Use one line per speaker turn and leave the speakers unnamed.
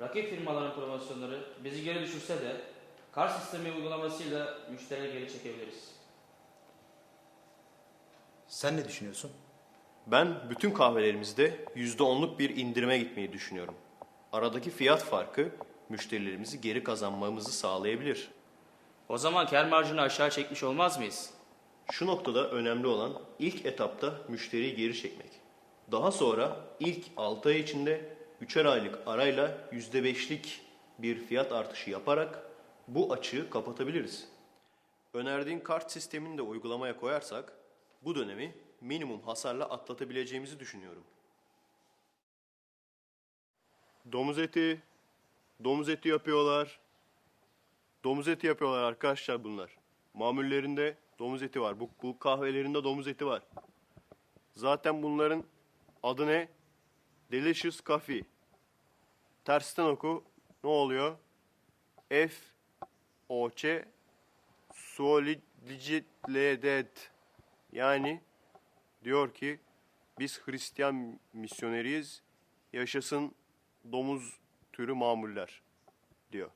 Rakip firmaların promosyonları bizi geri düşürse de kart sistemi uygulamasıyla müşterileri geri çekebiliriz.
Sen ne düşünüyorsun?
Ben bütün kahvelerimizde %10'luk bir indirime gitmeyi düşünüyorum. Aradaki fiyat farkı müşterilerimizi geri kazanmamızı sağlayabilir.
O zaman kar marjını aşağı çekmiş olmaz mıyız?
Şu noktada önemli olan ilk etapta müşteriyi geri çekmek. Daha sonra ilk 6 ay içinde 3'er aylık arayla %5'lik bir fiyat artışı yaparak bu açığı kapatabiliriz. Önerdiğin kart sistemini de uygulamaya koyarsak bu dönemi minimum hasarla atlatabileceğimizi düşünüyorum. Domuz eti, domuz eti yapıyorlar. Domuz eti yapıyorlar arkadaşlar bunlar. Mamullerinde domuz eti var. Bu, bu kahvelerinde domuz eti var. Zaten bunların adı ne? Delicious Coffee. Tersten oku. Ne oluyor? F O Ç Solidicledet. Yani diyor ki biz Hristiyan misyoneriyiz. Yaşasın domuz türü mamuller diyor.